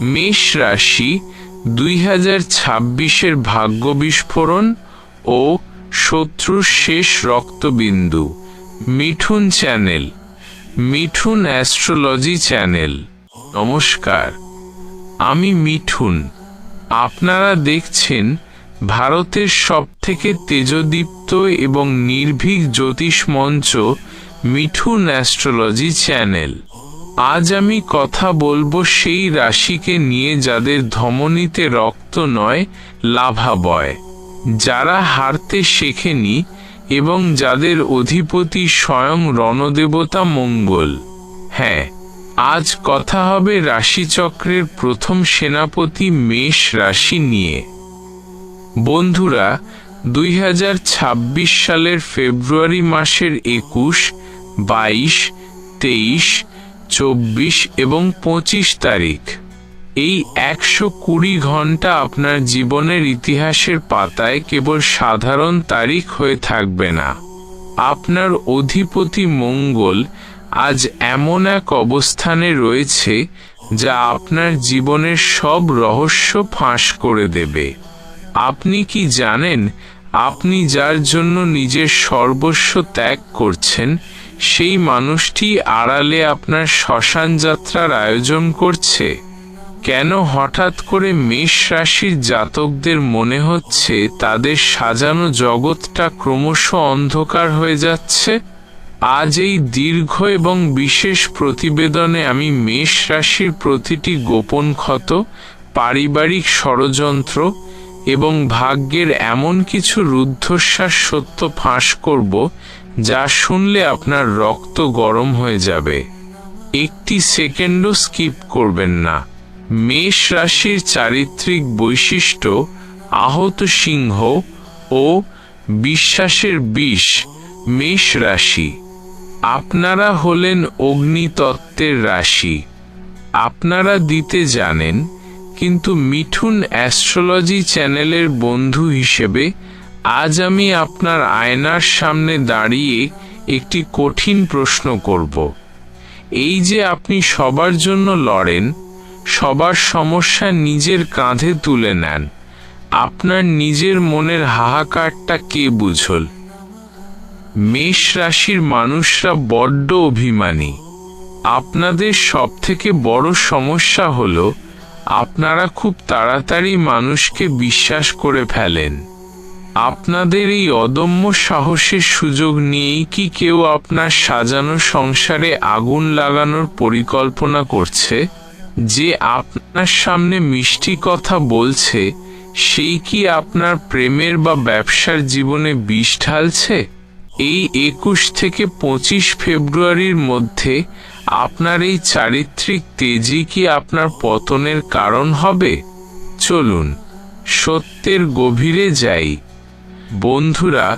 মেষ রাশি দুই হাজার ছাব্বিশের ভাগ্য বিস্ফোরণ ও শত্রুর শেষ রক্তবিন্দু। Mithun channel, Mithun astrology channel. নমস্কার, আমি মিঠুন। আপনারা দেখছেন ভারতের সবথেকে তেজদীপ্ত এবং নির্ভীক জ্যোতিষ মঞ্চ মিঠুন অ্যাস্ট্রোলজি চ্যানেল। আজ আমি কথা বলব সেই রাশিকে নিয়ে যাদের ধমনীতে রক্ত নয় লাভা বয় যারা হারতে শেখেনি এবং যাদের অধিপতি স্বয়ং রণদেবতা মঙ্গল। হ্যাঁ আজ কথা হবে রাশিচক্রের প্রথম সেনাপতি মেষ রাশি নিয়ে। বন্ধুরা, দুই হাজার ছাব্বিশ সালের ফেব্রুয়ারি মাসের একুশ, বাইশ, তেইশ চব্বিশ এবং পঁচিশ তারিখ। এই একশো কুড়ি ঘণ্টা আপনার জীবনের ইতিহাসের পাতায় কেবল সাধারণ তারিখ হয়ে থাকবে না। আপনার অধিপতি মঙ্গল আজ এমন এক অবস্থানে রয়েছে যা আপনার জীবনের সব রহস্য ফাঁস করে দেবে। আপনি কি জানেন আপনি যার জন্য নিজের সর্বস্ব ত্যাগ করছেন, সেই মানুষটি আড়ালে আপনার শ্মশান যাত্রার আয়োজন করছে। কেন হঠাৎ করে মেষ রাশির জাতকদের মনে হচ্ছে তাদের সাজানো জগৎটা ক্রমশ অন্ধকার হয়ে যাচ্ছে? আজ এই দীর্ঘ এবং বিশেষ প্রতিবেদনে আমি মেষ রাশির প্রতিটি গোপন ক্ষত, পারিবারিক ষড়যন্ত্র এবং ভাগ্যের এমন কিছু রুদ্ধশ্বাস সত্য ফাঁস করব, যা শুনলে আপনার রক্ত গরম হয়ে যাবে। একটি সেকেন্ডও স্কিপ করবেন না। মেষ রাশির চারিত্রিক বৈশিষ্ট্য, আহত সিংহ ও বিশ্বাসের বিষ, মেষ রাশি। আপনারা হলেন অগ্নিতত্ত্বের রাশি। আপনারা দিতে জানেন কিন্তু মিঠুন অ্যাস্ট্রোলজি চ্যানেলের বন্ধু হিসেবে আজ আমি আপনার আয়নার সামনে দাঁড়িয়ে একটি কঠিন প্রশ্ন করব। এই যে আপনি সবার জন্য লড়েন, সবার সমস্যা নিজের কাঁধে তুলে নেন, আপনার নিজের মনের হাহাকারটা কে বুঝল? মেষ রাশির মানুষরা বড্ড অভিমানী। আপনাদের সবথেকে বড় সমস্যা হলো আপনারা খুব তাড়াতাড়ি মানুষকে বিশ্বাস করে ফেলেন। আপনাদের এই অদম্য সাহসের সুযোগ নিয়েই কি কেউ আপনার সাজানো সংসারে আগুন লাগানোর পরিকল্পনা করছে? যে আপনার সামনে মিষ্টি কথা বলছে, সেই কি আপনার প্রেমের বা ব্যবসার জীবনে বিষ ঢালছে? এই একুশ থেকে পঁচিশ ফেব্রুয়ারির মধ্যে আপনার এই চারিত্রিক তেজি কি আপনার পতনের কারণ হবে? চলুন, সত্যের গভীরে যাই। বন্ধুরা,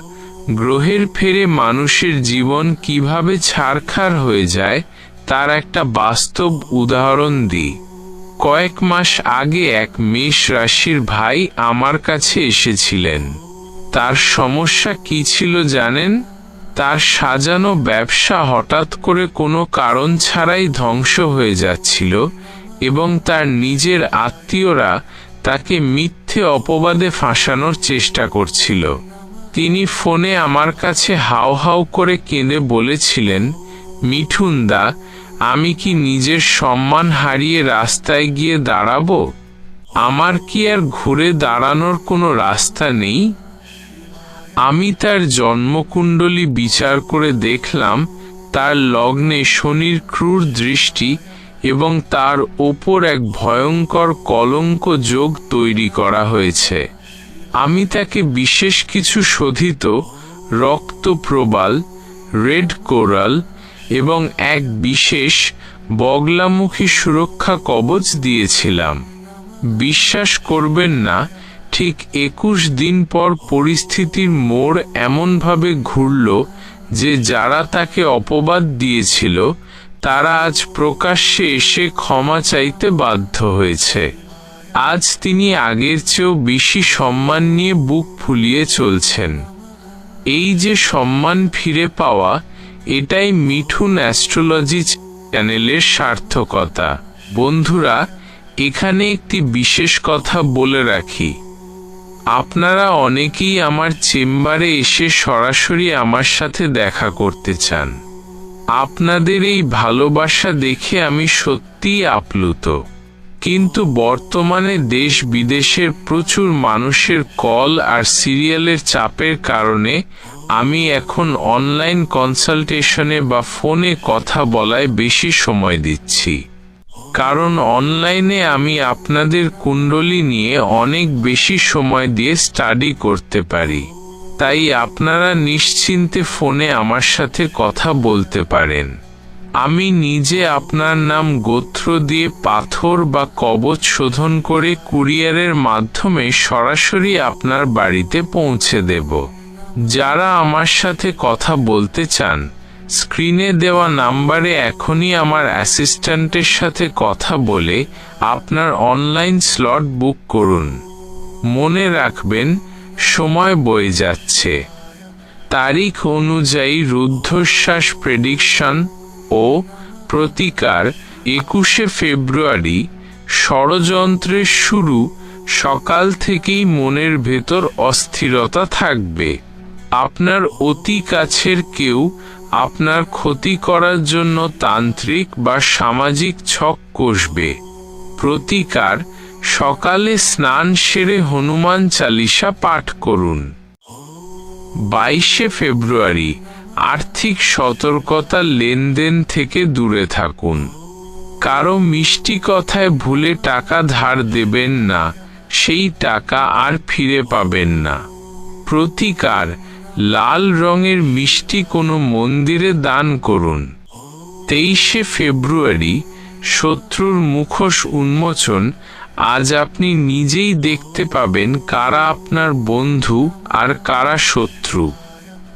গ্রহের ফেরে মানুষের জীবন কীভাবে ছারখার হয়ে যায়, তার একটা বাস্তব উদাহরণ দিই। কয়েক মাস আগে এক মেষ রাশির ভাই আমার কাছে এসেছিলেন। তার সমস্যা কি ছিল জানেন? তার সাজানো ব্যবসা হঠাৎ করে কোনো কারণ ছাড়াই ধ্বংস হয়ে যাচ্ছিল এবং তার নিজের আত্মীয়রা তাকে মিথ্যে অপবাদে ফাঁসানোর চেষ্টা করছিল। তিনি ফোনে আমার কাছে হাও হাও করে কেঁদে বলেছিলেন মিঠুন দা আমি কি নিজের সম্মান হারিয়ে রাস্তায় গিয়ে দাঁড়াবো? আমার কি আর ঘুরে দাঁড়ানোর কোনো রাস্তা নেই? আমি তার জন্মকুণ্ডলী বিচার করে দেখলাম, তার লগ্নে শনির ক্রূর দৃষ্টি এবং তার ওপর এক ভয়ঙ্কর কলঙ্ক যোগ তৈরি করা হয়েছে। আমি তাকে বিশেষ কিছু শোধিত রক্ত প্রবাল রেড কোরাল এবং এক বিশেষ বগলামুখী সুরক্ষা কবচ দিয়েছিলাম। বিশ্বাস করবেন না ঠিক একুশ দিন পর পরিস্থিতির মোড় এমনভাবে ঘুরল যে যারা তাকে অপবাদ দিয়েছিল, তারা আজ প্রকাশ্যে এসে ক্ষমা চাইতে বাধ্য হয়েছে। আজ তিনি আগের চেয়েও বেশি সম্মান নিয়ে বুক ফুলিয়ে চলছেন। এই যে সম্মান ফিরে পাওয়া, এটাই মিঠুন অ্যাস্ট্রোলজি চ্যানেলের সার্থকতা। বন্ধুরা, এখানে একটি বিশেষ কথা বলে রাখি। আপনারা অনেকেই আমার চেম্বারে এসে সরাসরি আমার সাথে দেখা করতে চান। আপনাদের এই ভালোবাসা দেখে আমি সত্যিই আপ্লুত। কিন্তু বর্তমানে দেশ বিদেশের প্রচুর মানুষের কল আর সিরিয়ালের চাপের কারণে আমি এখন অনলাইন কনসালটেশনে বা ফোনে কথা বলায় বেশি সময় দিচ্ছি। কারণ অনলাইনে আমি আপনাদের কুণ্ডলী নিয়ে অনেক বেশি সময় দিয়ে স্টাডি করতে পারি। তাই আপনারা নিশ্চিন্তে ফোনে আমার সাথে কথা বলতে পারেন। আমি নিজে আপনার নাম গোত্র দিয়ে পাথর বা কবচ শোধন করে কুরিয়ারের মাধ্যমে সরাসরি আপনার বাড়িতে পৌঁছে দেব। যারা আমার সাথে কথা বলতে চান স্ক্রিনে দেওয়া নাম্বারে এখনই আমার অ্যাসিস্ট্যান্টের সাথে কথা বলে আপনার অনলাইন স্লট বুক করুন। মনে রাখবেন, সময় বয়ে যাচ্ছে। তারিখ অনুযায়ী রুদ্ধশ্বাস প্রেডিকশন ও প্রতিকার একুশে ফেব্রুয়ারি ষড়যন্ত্রের শুরু, সকাল থেকেই মনের ভেতর অস্থিরতা থাকবে। আপনার অতি কাছের কেউ আপনার ক্ষতি করার জন্য তান্ত্রিক বা সামাজিক ছক কষবে। প্রতিকার, সকালে স্নান সেরে হনুমান চালিসা পাঠ করুন। বাইশে ফেব্রুয়ারি, আর্থিক সতর্কতা লেনদেন থেকে দূরে থাকুন। কারও মিষ্টি কথায় ভুলে টাকা ধার দেবেন না, সেই টাকা আর ফিরে পাবেন না। প্রতিকার লাল রঙের মিষ্টি কোনো মন্দিরে দান করুন। তেইশে ফেব্রুয়ারি শত্রুর মুখোশ উন্মোচন। আজ আপনি নিজেই দেখতে পাবেন কারা আপনার বন্ধু আর কারা শত্রু।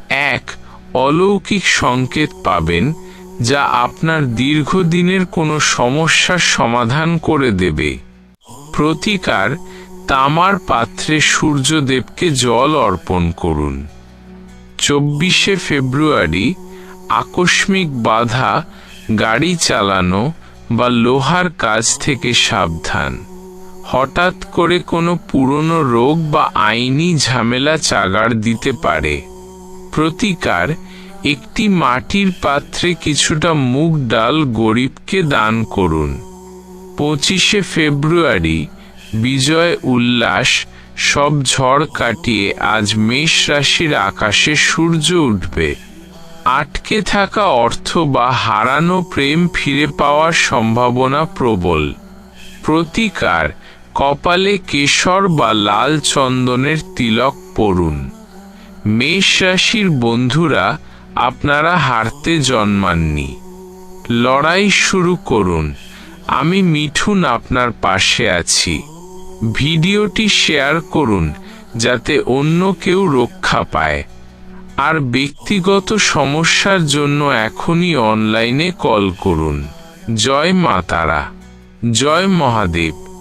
এক, অলৌকিক সংকেত পাবেন, যা আপনার দীর্ঘদিনের কোনো সমস্যার সমাধান করে দেবে। প্রতিকার, তামার পাত্রে সূর্যদেবকে জল অর্পণ করুন। চব্বিশে ফেব্রুয়ারি আকস্মিক বাধা, গাড়ি চালানো বা লোহার কাজ থেকে সাবধান। হঠাৎ করে কোনো পুরনো রোগ বা আইনি ঝামেলা চাগাড় দিতে পারে। প্রতিকার, একটি মাটির পাত্রে কিছুটা মুগ ডাল গরিবকে দান করুন। পঁচিশে ফেব্রুয়ারি, বিজয় উল্লাস সব ঝড় কাটিয়ে আজ মেষ রাশির আকাশে সূর্য উঠবে। আটকে থাকা অর্থ বা হারানো প্রেম ফিরে পাওয়ার সম্ভাবনা প্রবল। প্রতিকার, কপালে কেশর বা লাল চন্দনের তিলক পরুন। মেষ রাশির বন্ধুরা, আপনারা হারতে জন্মাননি। লড়াই শুরু করুন। আমি মিঠুন আপনার পাশে আছি। ভিডিওটি শেয়ার করুন, যাতে অন্য কেউ রক্ষা পায়। আর ব্যক্তিগত সমস্যার জন্য এখনই অনলাইনে কল করুন। জয় মা তারা। জয় মহাদেব।